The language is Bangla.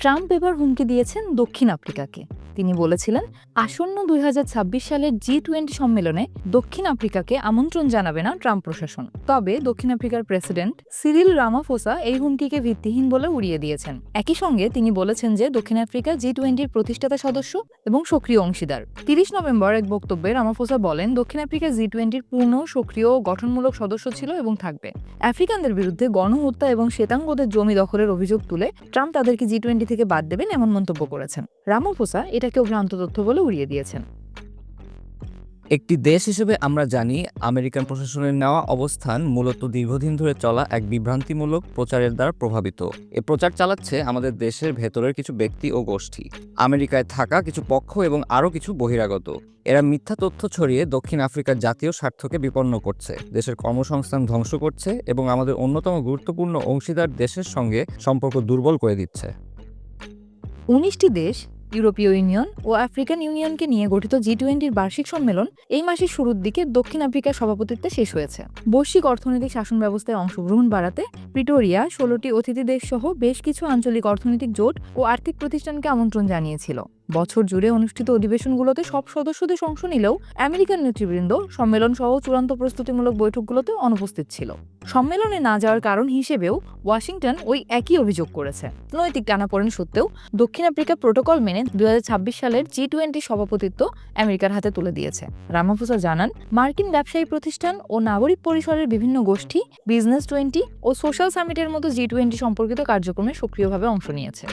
ট্রাম্প এবার হুমকি দিয়েছেন দক্ষিণ আফ্রিকাকে। তিনি বলেছিলেন, আসন্ন দুই হাজার ছাব্বিশ সালের জি টোয়েন্টি সম্মেলনে দক্ষিণ আফ্রিকাকে আমন্ত্রণ জানাবে না ট্রাম্প প্রশাসন। তবে দক্ষিণ আফ্রিকার প্রেসিডেন্ট সিরিল রামাফোসা এই হুমকিকে ভিত্তিহীন বলে উড়িয়ে দিয়েছেন। একই সঙ্গে তিনি বলেছেন যে দক্ষিণ আফ্রিকা জি টোয়েন্টির প্রতিষ্ঠাতা সদস্য এবং সক্রিয় অংশীদার। তিরিশ নভেম্বর এক বক্তব্যে রামাফোসা বলেন, দক্ষিণ আফ্রিকা জি টোয়েন্টির পূর্ণ, সক্রিয় ও গঠনমূলক সদস্য ছিল এবং থাকবে। আফ্রিকানদের বিরুদ্ধে গণহত্যা এবং শ্বেতাঙ্গদের জমি দখলের অভিযোগ তুলে ট্রাম্প তাদেরকে জি টোয়েন্টি থেকে বাদ দেবেন এমন মন্তব্য করেছেন। রামাফোসা এটাকেও ভ্রান্ত তথ্য বলে উড়িয়ে দিয়েছেন। একটি দেশ হিসেবে আমরা জানি আমেরিকান প্রশাসনের নেওয়া অবস্থান মূলত দীর্ঘদিন ধরে চলা এক বিভ্রান্তিমূলক প্রচারের দ্বারা প্রভাবিত। এ প্রচার চালাচ্ছে আমাদের দেশের ভেতরের কিছু ব্যক্তি ও গোষ্ঠী। আমেরিকায় থাকা কিছু পক্ষ এবং আরও কিছু বহিরাগত। এরা মিথ্যা তথ্য ছড়িয়ে দক্ষিণ আফ্রিকার জাতীয় স্বার্থকে বিপন্ন করছে। দেশের কর্মসংস্থান ধ্বংস করছে এবং আমাদের অন্যতম গুরুত্বপূর্ণ অংশীদার দেশের সঙ্গে সম্পর্ক দুর্বল করে দিচ্ছে। উনিশটি দেশ ইউরোপীয় ইউনিয়ন ও আফ্রিকান ইউনিয়নকে নিয়ে গঠিত জি টোয়েন্টির বার্ষিক সম্মেলন এই মাসের শুরুর দিকে দক্ষিণ আফ্রিকার সভাপতিত্বে শেষ হয়েছে। বৈশ্বিক অর্থনৈতিক শাসন ব্যবস্থায় অংশগ্রহণ বাড়াতে প্রিটোরিয়া ষোলোটি অতিথি দেশ সহ বেশ কিছু আঞ্চলিক অর্থনৈতিক জোট ও আর্থিক প্রতিষ্ঠানকে আমন্ত্রণ জানিয়েছিল। বছর জুড়ে অনুষ্ঠিত অধিবেশনগুলোতে সব সদস্যদের অংশ নিলেও আমেরিকান নেতৃবৃন্দ সম্মেলন সহ চূড়ান্ত প্রস্তুতিমূলক বৈঠকগুলোতে অনুপস্থিত ছিল। সম্মেলনে না যাওয়ার কারণ হিসেবেও ওয়াশিংটন ওই একই অভিযোগ করেছে। নৈতিক টানাপোড়েন সত্ত্বেও দক্ষিণ আফ্রিকা প্রোটোকল মেনে দুই হাজার ছাব্বিশ সালের জি টোয়েন্টি সভাপতিত্ব আমেরিকার হাতে তুলে দিয়েছে। রামাফোসা জানান, মার্কিন ব্যবসায়ী প্রতিষ্ঠান ও নাগরিক পরিসরের বিভিন্ন গোষ্ঠী, বিজনেস টোয়েন্টি ও সোশ্যাল সামিটের মতো জি টোয়েন্টি সম্পর্কিত কার্যক্রমে সক্রিয়ভাবে অংশ নিয়েছে।